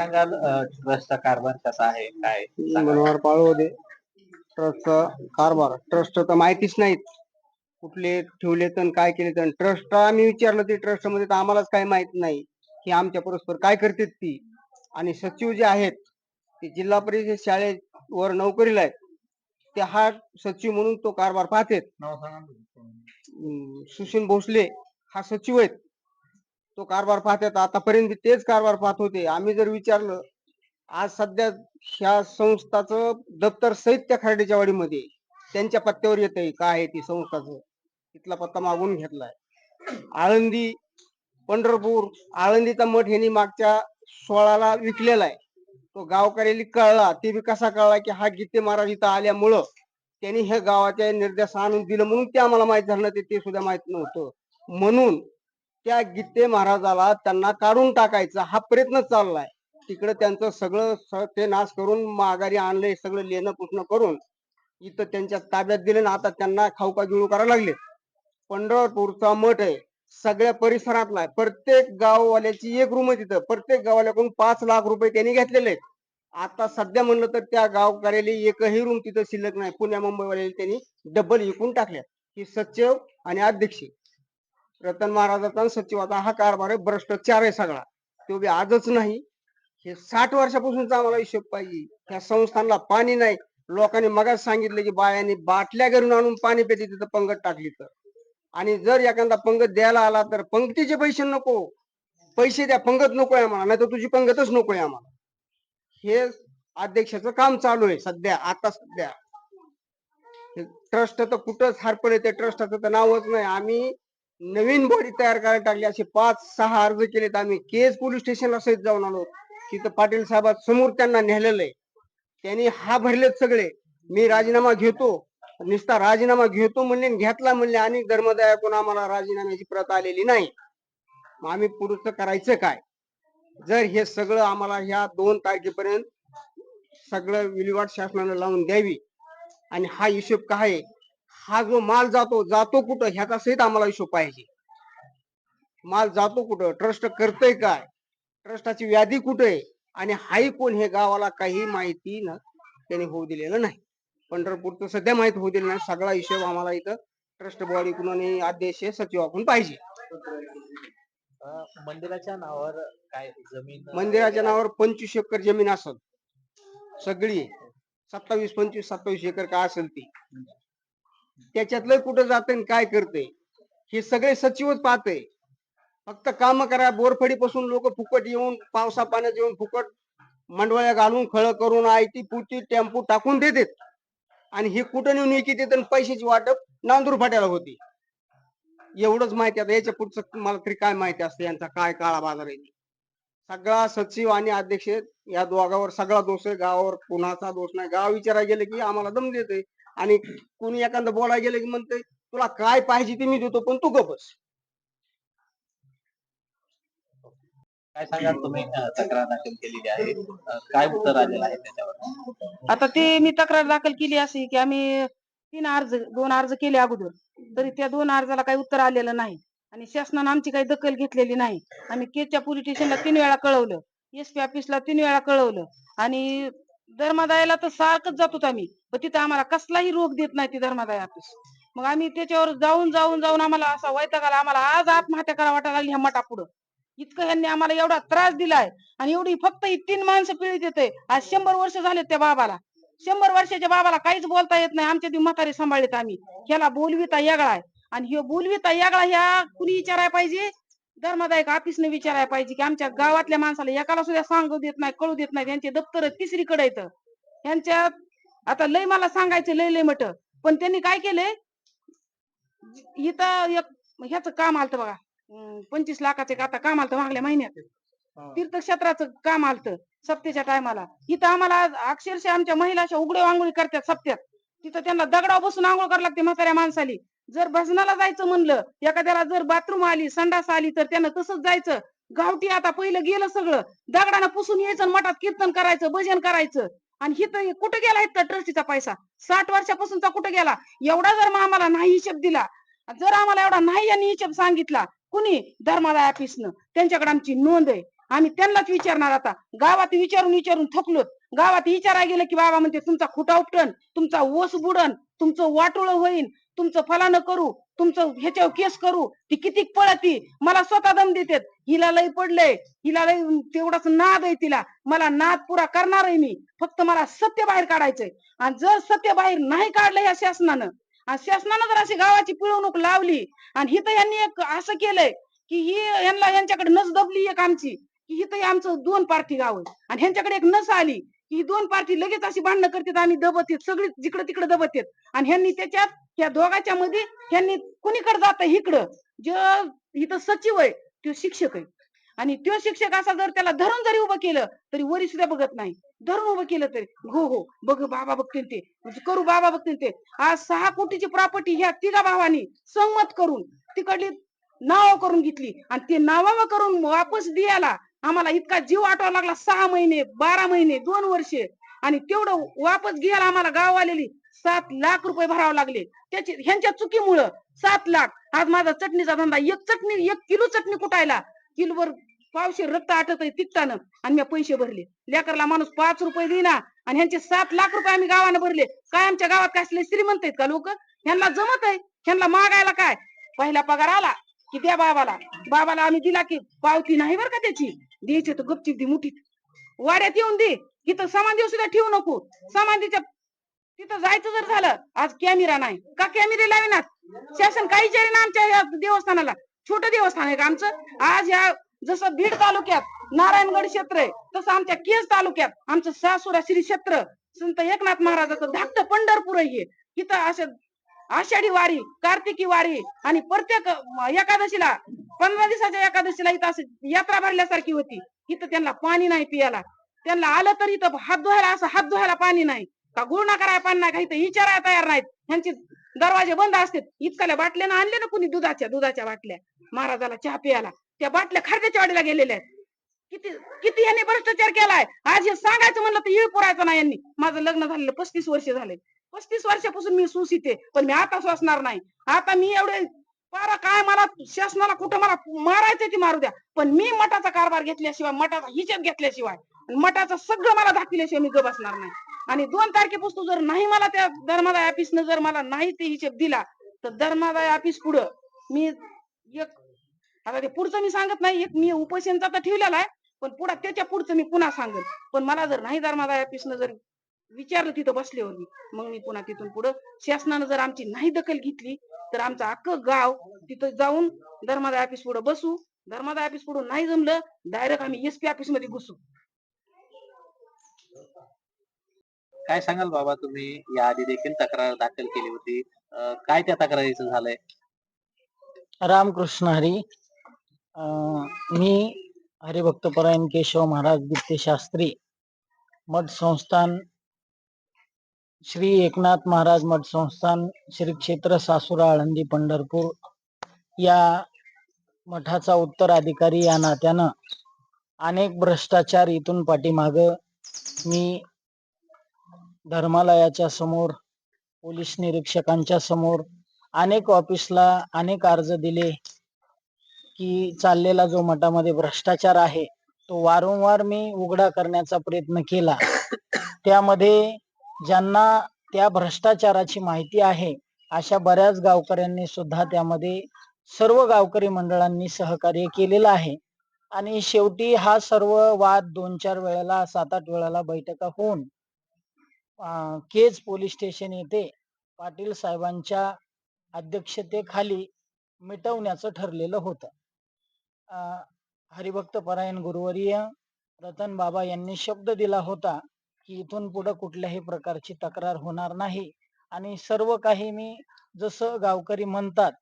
सांगाल ट्रस्टचा कारभार कसा आहे काय सांगाल? मनोहर पाळवदे ट्रस्टचा कारभार. ट्रस्ट तर माहितीच नाहीत. कुठले ठेवले तर काय केले तर. ट्रस्ट आम्ही विचारलं ते ट्रस्टमध्ये तर आम्हालाच काही माहीत नाही की आमच्या परस्पर काय करतात ती. आणि सचिव जे आहेत ते जिल्हा परिषद शाळेवर नोकरीला आहेत. ते हा सचिव म्हणून तो कारभार पाहतात. सुशील भोसले हा सचिव आहेत. तो कारभार पाहतात आतापर्यंत तेच कारभार पाहत होते. आम्ही जर विचारलं आज सध्या ह्या संस्थाचं दप्तर सहित त्या खर्डेच्या वाडीमध्ये त्यांच्या पत्त्यावर येत आहे काय आहे ती संस्थाचं? तिथला पत्ता मागून घेतलाय. आळंदी पंढरपूर आळंदीचा मठ यांनी मागच्या सोळाला विकलेला आहे. तो गावकऱ्याला कळला. ते बी कसा कळला की हा गीते महाराज इथं आल्यामुळं त्यांनी हे गावाच्या निर्देश आणून दिलं म्हणून ते आम्हाला माहीत झालं ते सुद्धा माहीत नव्हतं. म्हणून त्या गीते महाराजाला त्यांना काढून टाकायचा. हा प्रयत्न चाललाय. तिकडे त्यांचं सगळं ते नाश करून माघारी आणलंय सगळं लेणं पुसणं करून. इथं त्यांच्या ताब्यात दिले ना आता त्यांना खाऊका गिळू करायला लागले. पंढरपूरचा मठ आहे. सगळ्या परिसरातला आहे. प्रत्येक गाववाल्याची एक रूम आहे तिथं. प्रत्येक गाववाल्याकडून पाच लाख रुपये त्यांनी घेतलेले आता सध्या म्हणलं तर त्या गावकऱ्याला एकही रूम तिथं शिल्लक नाही. पुण्या मुंबईवाल्याला त्यांनी डबल विकून टाकल्या ही सचिव आणि अध्यक्ष. रतन महाराजाचा सचिवाचा हा कारभार आहे भ्रष्टाचार आहे सगळा. तो बी आजच नाही. हे साठ वर्षापासूनचा आम्हाला हिशोब पाहिजे. त्या संस्थांना पाणी नाही. लोकांनी मगाच सांगितलं की बायांनी बाटल्या घरून आणून पाणी पिते तिथं पंगत टाकली तर. आणि जर एखादा पंगत द्यायला आला तर पंक्तीचे पैसे नको. पैसे द्या पंगत नको आहे आम्हाला. नाही तर तुझी पंगतच नको आहे आम्हाला. हे अध्यक्षाचं काम चालू आहे सध्या आता सध्या. ट्रस्ट तर कुठंच हरपले त्या ट्रस्टाचं तर नावच नाही. आम्ही नवीन बॉडी तयार करायला टाकली. असे पाच सहा अर्ज केलेत आम्ही. केज पोलीस स्टेशनला सहित जाऊन आलो. तिथं पाटील साहेबात समोर त्यांना नेलेलं आहे. त्यांनी हा भरलेत सगळे. मी राजीनामा घेतो. नुसता राजीनामा घेतो म्हणले घेतला म्हणले आणि धर्मदायाकडून आम्हाला राजीनाम्याची प्रत आलेली नाही. मग आम्ही पुढचं करायचं काय? जर हे सगळं आम्हाला ह्या दोन तारखेपर्यंत सगळं विल्हेवाट शासनानं लावून द्यावी आणि हा हिशोब काय आहे? हा जो माल जातो जातो कुठं? ह्याचा सहित आम्हाला हिशोब पाहिजे. माल जातो कुठं? ट्रस्ट करतय काय? ट्रस्टाची व्याधी कुठे आहे? आणि हाही कोण हे गावाला काही माहिती न त्याने होऊ दिलेलं नाही. पंढरपूरचं सध्या माहीत होऊ दिलं नाही. सगळा हिशोब आम्हाला इथं ट्रस्ट बॉडी आणि अध्यक्ष सचिवाकडून पाहिजे. मंदिराच्या नावावर काय जमीन? मंदिराच्या नावावर पंचवीस एकर जमीन असल. सगळी. सत्तावीस पंचवीस सत्तावीस एकर काय असेल ती? त्याच्यातलं कुठं जाते काय करते हे सगळे सचिवच पाहते फक्त काम करा बोरफडी पासून लोक फुकट येऊन पावसा पाण्यात येऊन फुकट मंडवळ्या घालून खळ करून आयती पुती टेम्पो टाकून देतात. आणि हे कुठं नेऊन विकत पैशाची वाटप नांदूर फाट्याला होती. एवढंच माहिती आता याच्या पुढचं मला तरी काय माहिती असते यांचा काय काळा बाजार आहे. सगळा सचिव आणि अध्यक्ष या दोघावर सगळा दोष आहे गावावर कुणाचा दोष नाही. गाव विचारायला गेले की आम्हाला दम देते आणि कुणी एखादं बोलायला गेलं की म्हणते तुला काय पाहिजे ते मी देतो पण तू गपस काय सांगाल तुम्ही? तक्रार दाखल केलेली आहे. काय उत्तर आलेलं आहे त्याच्यावर? आता ते मी तक्रार दाखल केली अशी की आम्ही तीन अर्ज दोन अर्ज केले अगोदर. तरी त्या दोन अर्जाला काही उत्तर आलेलं नाही. आणि शासनानं आमची काही दखल घेतलेली नाही. आम्ही केजच्या पोलीस स्टेशनला तीन वेळा कळवलं. एस पी ऑफिसला तीन वेळा कळवलं. आणि धर्मादायाला तर सारखंच जातो आम्ही. पण तिथं आम्हाला कसलाही रोग देत नाही ती धर्मादाय ऑफिस मग आम्ही त्याच्यावर जाऊन जाऊन जाऊन आम्हाला असा वैताग आला आम्हाला आज आत्महत्या करा वाटायला लागली ह्या मठापुढं. इतकं ह्यांनी आम्हाला एवढा त्रास दिलाय आणि एवढी फक्त ही तीन माणसं पिळीत येते आज शंभर वर्ष झाले त्या बाबाला. शंभर वर्षाच्या बाबाला काहीच बोलता येत नाही. आमच्या ती म्हातारे सांभाळलेत आम्ही. ह्याला बोलविता यागळा आहे. आणि हे बोलविता येगळा ह्या कुणी विचारायला पाहिजे? धर्मदायक ऑफिसने विचारायला पाहिजे की आमच्या गावातल्या माणसाला एकाला सुद्धा सांगू देत नाही कळू देत नाही. त्यांचे दप्तर तिसरीकडे येतं ह्यांच्यात आता लय मला सांगायचं लय लय मट. पण त्यांनी काय केलंय इथं एक ह्याच काम आलत बघा. पंचवीस लाखाचे आता काम आलत मागल्या महिन्यात. तीर्थक्षेत्राचं काम आलत सप्त्याच्या टायमाला. इथं आम्हाला अक्षरशः आमच्या महिला अशा उघडे आंघोळी करतात सप्त्यात. तिथं त्यांना दगडावर बसून आंघोळ करायला लागते म्हाताऱ्या माणसाली. जर भजनाला जायचं म्हणलं एखाद्याला जर बाथरूम आली संडास आली तर त्यानं तसंच जायचं. गावठी आता पहिलं गेलं सगळं. दगडानं पुसून यायचं मठात कीर्तन करायचं भजन करायचं. आणि हिथं कुठे गेला इथं ट्रस्टीचा पैसा? साठ वर्षापासूनचा कुठे गेला? एवढा जर मग आम्हाला नाही हिशेब दिला जर आम्हाला एवढा नाही यांनी हिशेब सांगितला कुणी? धर्मादाय ऑफिसनं त्यांच्याकडे आमची नोंद आहे. आम्ही त्यांनाच विचारणार आता. गावात विचारून विचारून थकलो. गावात विचारायला गेलं की बाबा म्हणते तुमचा खुटा उपटन तुमचा ओस बुडन तुमचं वाटोळ होईन तुमचं फलानं करू तुमचं ह्याच्यावर केस करू ती किती पळती मला स्वतः दम देतेत. हिला लय पडलंय हिला लय तेवढाच नाद आहे तिला. मला नाद पुरा करणार आहे मी. फक्त मला सत्य बाहेर काढायचंय. आणि जर सत्य बाहेर नाही काढलं या शासनानं आणि शासनानं जर अशी गावाची पिळवणूक लावली आणि हिथं यांनी एक असं केलंय की ही यांना यांच्याकडे नस दबली एक आमची की हिथं आमचं दोन पार्टी गाव आहे. आणि ह्यांच्याकडे एक नस आली की ही दोन पार्टी लगेच अशी भांडणं करतात आणि दबत येत सगळी जिकडे तिकडे दबत आणि ह्यांनी त्याच्यात त्या दोघांच्या मध्ये त्यांनी कुणीकडे जात? इकडं. जे इथं सचिव आहे तो शिक्षक आहे. आणि तो शिक्षक असा जर त्याला धरून जरी उभं केलं तरी वरी सुद्धा बघत नाही. धरून उभं केलं तरी हो हो बघ बाबा बघतील ते. म्हणजे करू बाबा बघतील ते. आज सहा कोटीची प्रॉपर्टी ह्या तिघा भावानी संमत करून तिकडली नाव करून घेतली. आणि ते नावावं करून वापस द्यायला आम्हाला इतका जीव वाटवा लागला. सहा महिने बारा महिने दोन वर्षे. आणि तेवढं वापस घ्यायला आम्हाला गाव आलेली सात लाख रुपये भरावे लागले. त्याची ह्यांच्या चुकीमुळं सात लाख. आज माझा चटणीचा धंदा एक चटणी एक किलो चटणी कुटायला किलोवर पावशे रक्त आटत आहे तिकटानं आणि मी पैसे भरले. लेकरला माणूस पाच रुपये देईना आणि ह्यांचे सात लाख रुपये आम्ही गावाने भरले. काय आमच्या गावात काय असले श्रीमंत आहेत का लोक? ह्यांना जमत आहे. ह्यांना मागायला काय? पहिला पगार आला की द्या बाबाला. बाबाला आम्ही दिला की पावती नाही बरं का त्याची? द्यायची तर गपचिप दे मुठीत. वाड्यात येऊन दे. इथं समाधी सुद्धा ठेवू नको. समाधीच्या तिथं जायचं जर झालं आज कॅमेरा नाही. का कॅमेरे लाविनात? शासन काही ना आमच्या या देवस्थानाला. छोटं देवस्थान आहे का आमचं? आज या जसं बीड तालुक्यात नारायणगड क्षेत्र आहे तसं आमच्या केस तालुक्यात आमचं सासुरा श्री क्षेत्र संत एकनाथ महाराजाचं धाकट पंढरपूर आहे तिथं इथं असं आषाढी वारी कार्तिकी वारी आणि प्रत्येक एकादशीला पंधरा दिवसाच्या एकादशीला इथं असं यात्रा भरल्यासारखी होती. इथं त्यांना पाणी नाही पियाला त्यांना आलं तर इथं हात धुवायला असं हात धुवायला पाणी नाही. का गुळणा करायला पाणी नाही का इथं विचारायला तयार नाहीत. ह्यांचे दरवाजे बंद असतात. इतकाल्या बाटल्यानं आणले ना कुणी दुधाच्या दुधाच्या बाटल्या. महाराजाला चहा प्यायला. त्या बाटल्या खारद्याच्या वाडीला गेलेल्या आहेत. किती किती यांनी भ्रष्टाचार केलाय? आज हे सांगायचं म्हणलं तर येळ पुरायचं नाही यांनी. माझं लग्न झालेलं पस्तीस वर्ष झाले. पस्तीस वर्षापासून मी सुसीते पण मी आता सोसणार नाही. आता मी एवढे पारा काय मला शासनाला कुठं मला मारायचं ती मारू द्या. पण मी मठाचा कारभार घेतल्याशिवाय मठाचा हिशेब घेतल्याशिवाय मठाचं सगळं मला दाखविल्याशिवाय मी ग बसणार नाही. आणि दोन तारखेपासून जर नाही मला त्या धर्मादाय ऑफिसनं जर मला नाही ते हिशेब दिला तर धर्मादाय ऑफिस पुढं मी एक आता ते पुढचं मी सांगत नाही एक मी उपोषणचा तर ठेवलेला आहे पण पुढं त्याच्या पुढचं मी पुन्हा सांगेन. पण मला जर नाही धर्मादाय ऑफिसनं जर विचारलं तिथं बसल्यावर मी मग मी पुन्हा तिथून पुढं शासनानं जर आमची नाही दखल घेतली तर आमचं अख्खं गाव तिथं जाऊन धर्मादाय ऑफिस पुढे बसू. धर्मादाय ऑफिस पुढे नाही जमलं डायरेक्ट आम्ही एसपी ऑफिसमध्ये घुसू. काय सांगाल बाबा तुम्ही? या आधी देखील तक्रार दाखल केली होती. अं, काय त्या तक्रारीचं झालंय? रामकृष्ण हरी. अं, मी हरिभक्तपरायण केशव महाराज दिप्ते शास्त्री मठ संस्थान श्री एकनाथ महाराज मठ संस्थान श्री क्षेत्र सासुरा आळंदी पंढरपूर. या मठाचा उत्तराधिकारी या नात्यानं अनेक भ्रष्टाचार इथून पाठीमाग मी धर्मालयाच्या समोर पोलीस निरीक्षकांच्या समोर अनेक ऑफिसला अनेक अर्ज दिले की चाललेला जो मठामध्ये भ्रष्टाचार आहे तो वारंवार मी उघडा करण्याचा प्रयत्न केला. त्यामध्ये ज्यांना त्या भ्रष्टाचाराची माहिती आहे अशा बऱ्याच गावकऱ्यांनी सुद्धा त्यामध्ये सर्व गावकरी मंडळांनी सहकार्य केलेलं आहे. आणि शेवटी हा सर्व वाद दोन चार वेळेला सात आठ वेळेला बैठका होऊन केज पोलीस स्टेशन येथे पाटील साहेबांच्या अध्यक्षतेखाली मिटवण्याचं ठरलेलं होतं. हरिभक्त परायण गुरुवर्य रतन बाबा यांनी शब्द दिला होता की इथून पुढे कुठल्याही प्रकारची तक्रार होणार नाही. आणि सर्व काही मी जसं गावकरी म्हणतात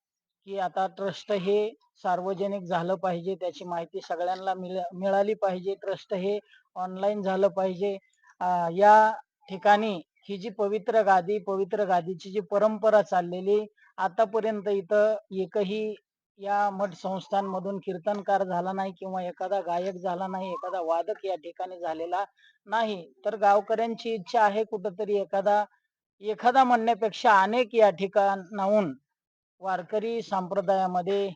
की आता ट्रस्ट हे सार्वजनिक झालं पाहिजे त्याची माहिती सगळ्यांना मिळाली पाहिजे ट्रस्ट हे ऑनलाईन झालं पाहिजे. या ठिकाणी ही जी पवित्र गादी पवित्र गादीची जी परंपरा चाललेली आतापर्यंत इथं एकही या मठ संस्थांमधून कीर्तनकार झाला नाही किंवा एखादा गायक झाला नाही एखादा वादक या ठिकाणी झालेला नाही. तर गावकऱ्यांची इच्छा आहे कुठंतरी एखादा एखादा म्हणण्यापेक्षा अनेक या ठिकाणाहून वारकरी संप्रदायामध्ये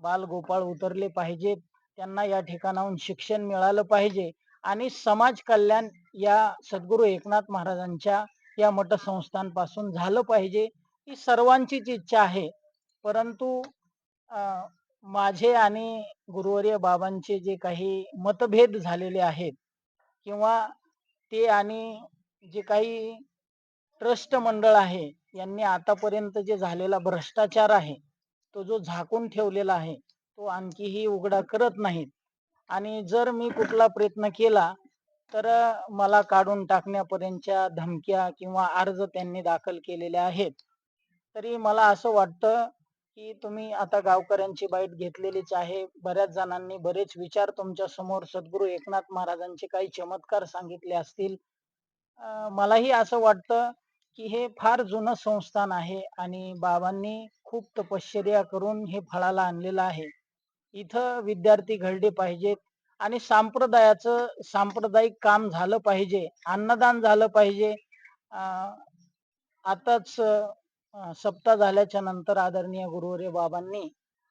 बालगोपाळ उतरले पाहिजेत. त्यांना या ठिकाणाहून शिक्षण मिळालं पाहिजे. आणि समाज कल्याण या सद्गुरू एकनाथ महाराजांच्या या मठसंस्थांपासून झालं पाहिजे ही सर्वांचीच इच्छा आहे. परंतु माझे आणि गुरुवर्य बाबांचे जे काही मतभेद झालेले आहेत किंवा ते आणि जे काही ट्रस्ट मंडळ आहे यांनी आतापर्यंत जे झालेला भ्रष्टाचार आहे तो जो झाकून ठेवलेला आहे तो आणखीही उघडा करत नाहीत. आणि जर मी कुठला प्रयत्न केला तर मला काढून टाकण्यापर्यंतच्या धमक्या किंवा अर्ज त्यांनी दाखल केलेले आहेत. तरी मला असं वाटतं की तुम्ही आता गावकऱ्यांची बाईट घेतलेलीच आहे. बऱ्याच जणांनी बरेच विचार तुमच्यासमोर सद्गुरू एकनाथ महाराजांचे काही चमत्कार सांगितले असतील. मलाही असं वाटतं की हे फार जुनं संस्थान आहे आणि बाबांनी खूप तपश्चर्या करून हे फळाला आणलेलं आहे. इथं विद्यार्थी घडले पाहिजेत आणि सांप्रदायाचं सांप्रदायिक काम झालं पाहिजे अन्नदान झालं पाहिजे. आताच सप्ताह झाल्याच्यानंतर आदरणीय गुरुवरे बाबांनी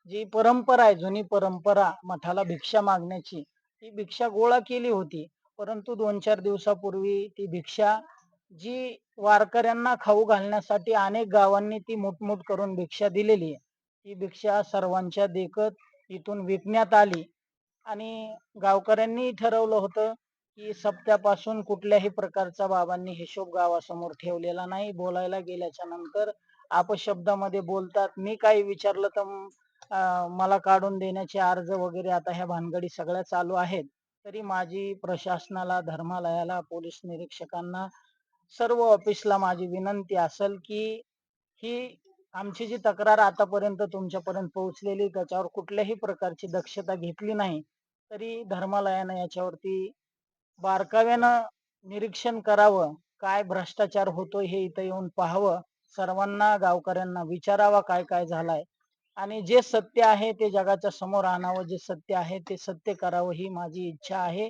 जी परंपरा आहे जुनी परंपरा मठाला भिक्षा मागण्याची ती भिक्षा गोळा केली होती. परंतु दोन चार दिवसापूर्वी ती भिक्षा जी वारकऱ्यांना खाऊ घालण्यासाठी अनेक गावांनी ती मुठमुठ करून भिक्षा दिलेली आहे. ती भिक्षा सर्वांच्या देखत इथून विकण्यात आली. आणि गावकऱ्यांनी ठरवलं होतं की सप्त्यापासून कुठल्याही प्रकारचा बाबांनी हिशोब गावासमोर ठेवलेला नाही. बोलायला गेल्याच्यानंतर अपशब्दामध्ये बोलतात मी काही विचारलं तर मला काढून देण्याचे अर्ज वगैरे आता ह्या भानगडी सगळ्या चालू आहेत. तरी माझी प्रशासनाला धर्मालयाला पोलीस निरीक्षकांना सर्व ऑफिसला माझी विनंती असेल की ही आमची जी तक्रार आतापर्यंत तुमच्यापर्यंत पोहोचलेली त्याच्यावर कुठल्याही प्रकारची दक्षता घेतली नाही तरी धर्मालयानं याच्यावरती बारकाव्यानं निरीक्षण करावं काय भ्रष्टाचार होतोय हे इथं येऊन पाहावं सर्वांना गावकऱ्यांना विचारावा काय काय झालाय. आणि जे सत्य आहे ते जगाच्या समोर आणावं जे सत्य आहे ते सत्य करावं ही माझी इच्छा आहे.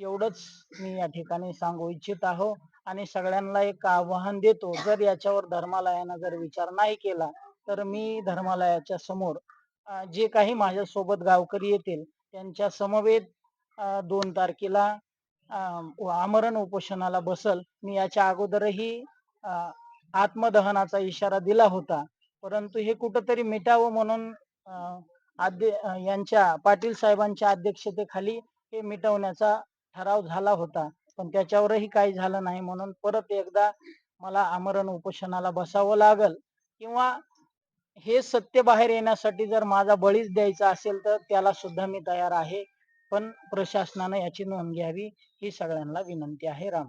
एवढंच मी या ठिकाणी सांगू इच्छित आहो. आणि सगळ्यांना एक आव्हान देतो. जर याच्यावर धर्मालयानं जर विचार नाही केला तर मी धर्मालयाच्या समोर जे काही माझ्या सोबत गावकरी येतील त्यांच्या समवेत दोन तारखेला आमरण उपोषणाला बसल. मी याच्या अगोदरही अं, आत्मदहनाचा इशारा दिला होता. परंतु हे कुठंतरी मिटावं म्हणून अं, यांच्या पाटील साहेबांच्या अध्यक्षतेखाली हे मिटवण्याचा ठराव झाला होता. पण त्याच्यावरही काही झालं नाही. म्हणून परत एकदा मला आमरण उपोषणाला बसावं लागल किंवा हे सत्य बाहेर येण्यासाठी जर माझा बळीच द्यायचा असेल तर त्याला सुद्धा मी तयार आहे. पण प्रशासनानं याची नोंद घ्यावी ही सगळ्यांना विनंती आहे. राम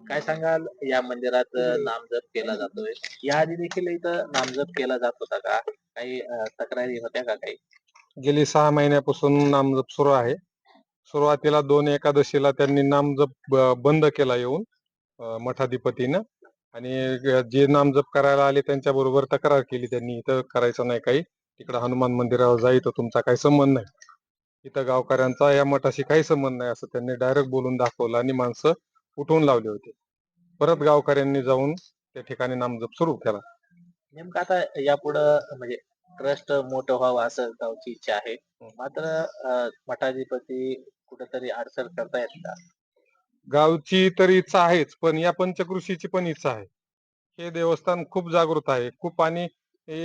काय सांगाल? या मंदिरात नामजप केला जातोय. याआधी देखील इथं नामजप केला जात होता का? काही तक्रारी होत्या का काही? गेली सहा महिन्यापासून नामजप सुरू आहे. सुरुवातीला दोन एकादशीला त्यांनी नामजप बंद केला येऊन मठाधिपतीनं. आणि जे नामजप करायला आले त्यांच्या बरोबर तक्रार केली त्यांनी. इथं करायचं नाही काही. तिकडं हनुमान मंदिरावर जा इथं तुमचा काही संबंध नाही. इथं गावकऱ्यांचा या मठाशी काही संबंध नाही असं त्यांनी डायरेक्ट बोलून दाखवलं आणि माणसं उठवून लावली होती. परत गावकऱ्यांनी जाऊन त्या ठिकाणी नामजप सुरू केला. नेमकं आता यापुढं म्हणजे ट्रस्ट मोठं व्हावं असं गावची इच्छा आहे. मात्र मठाधिपती कुठेतरी अडचण करतायत का? गावची तर इच्छा आहेच पण या पंचकृषीची पण इच्छा आहे. हे देवस्थान खूप जागृत आहे. खूप आणि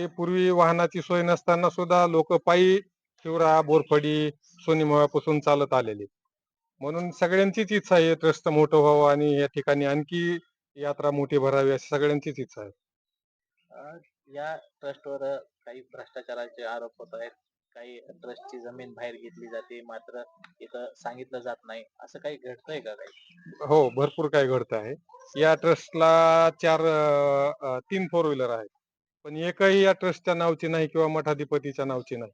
पूर्वी वाहनाची सोय नसताना सुद्धा लोक पायी शिवरा बोरफडी सोनीमोळापासून चालत आलेले. म्हणून सगळ्यांचीच इच्छा आहे ट्रस्ट मोठं व्हावं आणि या ठिकाणी आणखी यात्रा मोठी भरावी अशी सगळ्यांचीच इच्छा आहे. या ट्रस्टवर काही भ्रष्टाचाराचे आरोप होत आहेत. काही ट्रस्टची जमीन बाहेर घेतली जाते मात्र इथं सांगितलं जात नाही. असं काही घडतंय का काही? हो भरपूर काही घडत आहे. या ट्रस्टला चार अं, तीन फोर व्हीलर आहेत. पण एकही या ट्रस्टच्या नावची नाही किंवा मठाधिपतीच्या नावची नाही.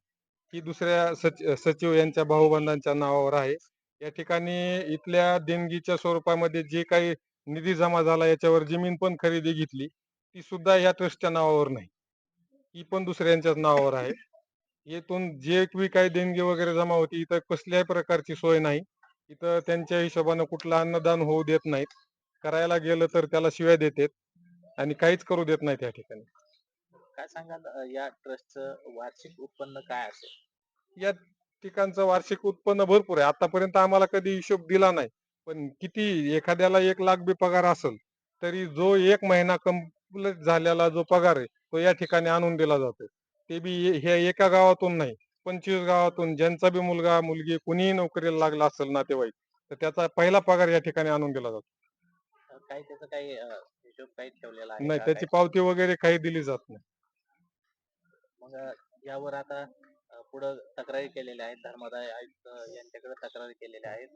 ही दुसऱ्या सच- सचिव यांच्या भाऊबंधांच्या नावावर आहे. या ठिकाणी इथल्या देणगीच्या स्वरूपामध्ये जे काही निधी जमा झाला याच्यावर जमीन पण खरेदी घेतली ती सुद्धा या ट्रस्टच्या नावावर नाही. ही पण दुसऱ्यांच्याच नावावर आहे. येथून जे बी काही देणगी वगैरे जमा होती इथं कसल्याही प्रकारची सोय नाही. इथं त्यांच्या हिशोबानं कुठलं अन्नदान होऊ देत नाहीत. करायला गेलं तर त्याला शिव्या देतात आणि काहीच करू देत नाहीत या ठिकाणी. काय सांगाल अ, या ट्रस्टचं वार्षिक उत्पन्न काय असेल? या ठिकाणचं वार्षिक उत्पन्न भरपूर आहे. आतापर्यंत आम्हाला कधी हिशोब दिला नाही. पण किती एखाद्याला एक लाख बी पगार असेल तरी जो एक महिना कंप्लीट झालेला जो पगार आहे तो या ठिकाणी आणून दिला जातो. ते बी हे- एका गावातून नाही पंचवीस गावातून ज्यांचा बी मुलगा मुलगी कुणीही नोकरीला लागला असेल नातेवाईक तर त्याचा पहिला पगार या ठिकाणी आणून दिला जातो. काही त्याचं काही अ, हिशोब काही ठेवलेला आहे नाही का? त्याची पावती वगैरे काही दिली जात नाही. मग यावर आता अ, पुढं तक्रारी केलेल्या आहेत धर्मादाय आयुक्त यांच्याकडे तक्रारी केलेल्या आहेत.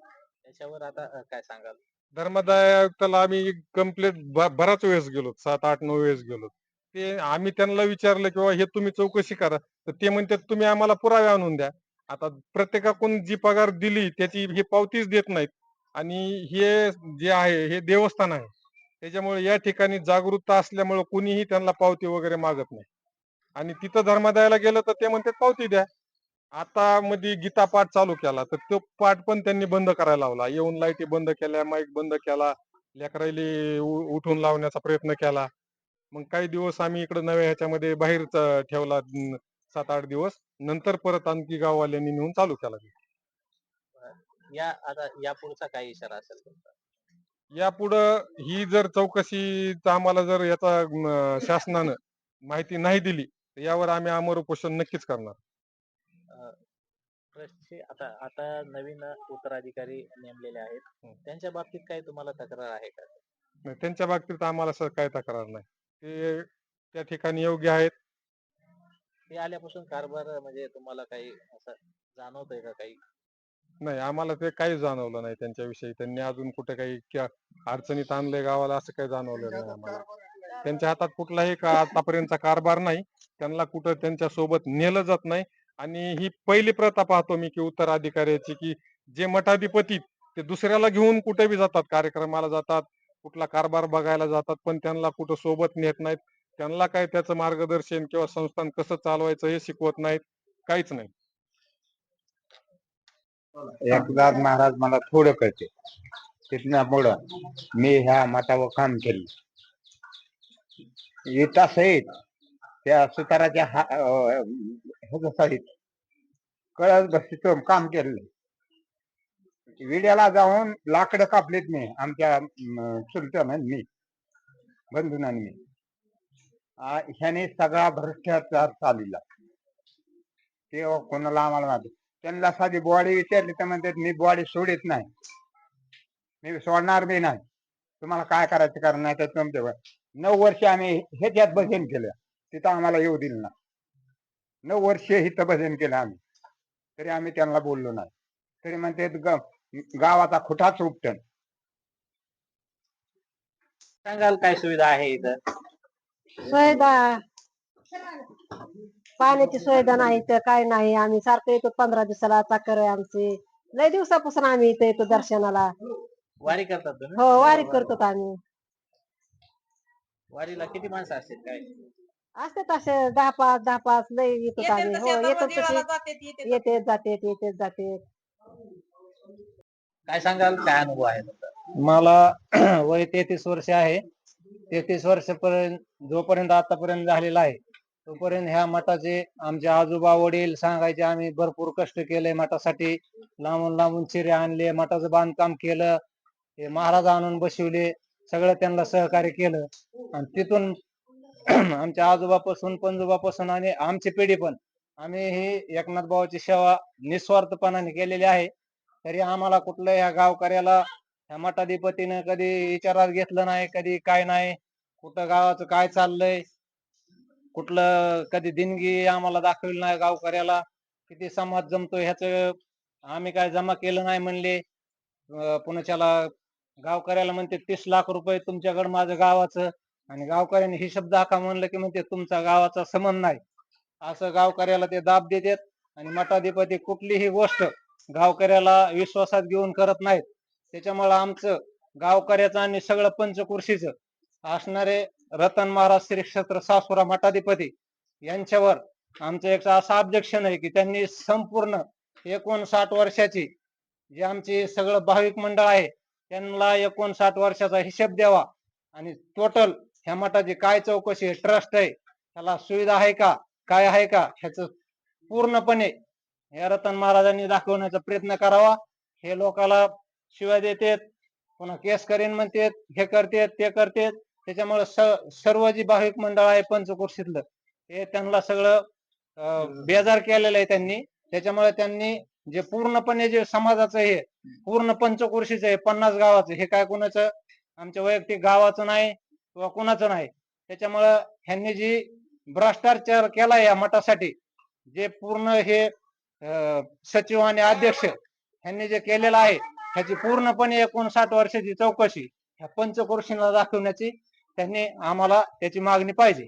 त्याच्यावर आता अ, काय सांगाल? धर्मादाय आयुक्ताला आम्ही कंप्लेंट बराच वेळेस गेलो सात आठ नऊ वेळेस गेलो ते आम्ही त्यांना विचारलं किंवा हे तुम्ही चौकशी करा. तर ते म्हणतात तुम्ही आम्हाला पुरावे आणून द्या. आता प्रत्येकाकडून जी पगार दिली त्याची हे पावतीच देत नाहीत. आणि हे जे आहे हे देवस्थान आहे त्याच्यामुळे या ठिकाणी जागरूकता असल्यामुळे कुणीही त्यांना पावती वगैरे मागत नाही. आणि तिथं धर्मादायला गेलं तर ते म्हणतात पावती द्या. आता मध्ये गीता पाठ चालू केला तर तो पाठ पण त्यांनी बंद करायला लावला. येऊन लाईटी बंद केल्या माईक बंद केला लेकरायली उठून लावण्याचा प्रयत्न केला. मग काही दिवस आम्ही इकडे नव्या ह्याच्यामध्ये बाहेर ठेवला सात आठ दिवस. नंतर परत आणखी गाववाल्यांनी नेऊन चालू केला या आता या पुढचा काय इशारा असेल तुमचा? यापुढं ही जर चौकशी आम्हाला जर याचा शासनानं माहिती नाही दिली तर यावर आम्ही अमर उपोषण नक्कीच करणार. ट्रस्टचे आता आता नवीन उत्तराधिकारी नेमलेले आहेत. त्यांच्या बाबतीत काही तुम्हाला तक्रार आहे का? त्यांच्या बाबतीत आम्हाला काय तक्रार नाही. ते त्या ठिकाणी योग्य आहेत. ते आल्यापासून कारभार म्हणजे तुम्हाला काही असं जाणवतंय का काही? नाही आम्हाला ते काही जाणवलं नाही त्यांच्याविषयी. त्यांनी अजून कुठे काही क्या- अडचणीत आणलंय गावाला असं काही जाणवलं नाही आम्हाला. त्यांच्या हातात कुठलाही का आतापर्यंतचा कारभार नाही. त्यांना कुठं त्यांच्यासोबत नेलं जात नाही. आणि ही पहिली प्रथा पाहतो मी की उत्तराधिकाऱ्याची की जे मठाधिपती ते दुसऱ्याला घेऊन कुठे बी जातात कार्यक्रमाला जातात. कुठला कारभार बघायला जातात पण त्यांना कुठं सोबत नेत नाहीत. त्यांना काय त्याचं मार्गदर्शन किंवा संस्थान कसं चालवायचं हे शिकवत नाहीत. काहीच नाही. एकनाथ महाराज मला थोडं कळते. तिथनं पुढं मी ह्या मठावर काम केलं. येता सहित त्या सुताराच्या हा अं, सहित कळस बसतीचं काम केलं. विड्याला जाऊन लाकडं कापलेत मी आमच्या चुलत्यानं मी बंधून ह्याने सगळा भ्रष्टाचार चालला ते कोणाला आम्हाला माहिती? त्यांना साधी बॉडी विचारली तर म्हणतात मी बॉडी सोडित नाही. मी सोडणार बी नाही. तुम्हाला काय करायचं कारण नाही तर तुमच्या नऊ वर्ष आम्ही ह्याच्यात भजन केलं. तिथं आम्हाला येऊ दिलं ना नऊ वर्ष इथं भजन केलं आम्ही. तरी आम्ही त्यांना बोललो नाही. तरी म्हणतात ग- गावाचा खुटाच उपटन. सांगाल काय सुविधा आहे इथं? सुविधा? पाण्याची सुविधा नाही तर काय नाही. आम्ही सारखं येतो पंधरा दिवसाला चाकर आहे आमची. लय दिवसापासून आम्ही इथे येतो दर्शनाला. वारी करतात तुम्ही? हो वारी करतो आम्ही. वारीला किती माणसं असतील काय? असतात असे दहा पाच दहा पाच लय येतो आम्ही. हो येतो तसे. येते जाते येते जाते काय सांगाल? काय अनुभव आहे तुमचा? मला वय तेहतीस वर्ष आहे. तेहतीस वर्षपर्यंत जोपर्यंत आतापर्यंत झालेला आहे तोपर्यंत ह्या मठाचे आमचे आजोबा वडील सांगायचे आम्ही भरपूर कष्ट केले मठासाठी लांबून लांबून चिरे आणले मठाचं बांधकाम केलं हे महाराज आणून बसवले सगळं त्यांना सहकार्य केलं. आणि तिथून आमच्या आजोबापासून पंजोबापासून आणि आमची पिढी पण आम्ही ही एकनाथ भावाची सेवा निस्वार्थपणाने केलेली आहे. तरी आम्हाला कुठलं ह्या गावकऱ्याला ह्या मठाधिपतीनं कधी विचारात घेतलं नाही कधी काय नाही कुठं गावाचं काय चाललंय कुठलं कधी दिनगी आम्हाला दाखवली नाही गावकऱ्याला किती समाज जमतो ह्याच आम्ही काय जमा केलं नाही म्हणले. पुण्याच्याला गावकऱ्याला म्हणते तीस लाख रुपये तुमच्याकडे माझं गावाचं. आणि गावकऱ्याने हिशोब आखा म्हणलं की म्हणते तुमचा गावाचा संबंध नाही. असं गावकऱ्याला ते दाब देतात आणि मठाधिपती कुठलीही गोष्ट गावकऱ्याला विश्वासात घेऊन करत नाहीत. त्याच्यामुळे आमचं गावकऱ्याचं आणि सगळं पंचकृषीचं असणारे रतन महाराज श्री क्षेत्र सासुरा मठाधिपती यांच्यावर आमचं एक असं ऑब्जेक्शन आहे की त्यांनी संपूर्ण एकोणसाठ वर्षाची जे आमची सगळं भाविक मंडळ आहे त्यांना एकोणसाठ वर्षाचा हिशेब द्यावा. आणि टोटल ह्या मठाची काय चौकशी ट्रस्ट आहे ह्याला सुविधा आहे का काय आहे का ह्याच पूर्णपणे हे रतन महाराजांनी दाखवण्याचा प्रयत्न करावा. हे लोकाला शिवाय देतेत पुन्हा केस करीन म्हणतेत हे करतेत ते करतेत. त्याच्यामुळे स- सर्व जी भाविक मंडळ आहे पंचकोशीतलं हे त्यांना सगळं अं, बेजार केलेलं आहे त्यांनी. त्याच्यामुळे त्यांनी जे पूर्णपणे जे समाजाचं हे पूर्ण पंचकोशीचं आहे पन्नास गावाचं हे काय कोणाचं? आमच्या वैयक्तिक गावाचं नाही किंवा कुणाचं नाही. त्याच्यामुळं ह्यांनी जी भ्रष्टाचार केला या मठासाठी जे पूर्ण हे सचिव आणि अध्यक्ष यांनी जे केलेलं आहे ह्याची पूर्णपणे एकोणसाठ वर्षाची चौकशी ह्या पंचकोशीला दाखवण्याची त्यांनी आम्हाला त्याची मागणी पाहिजे.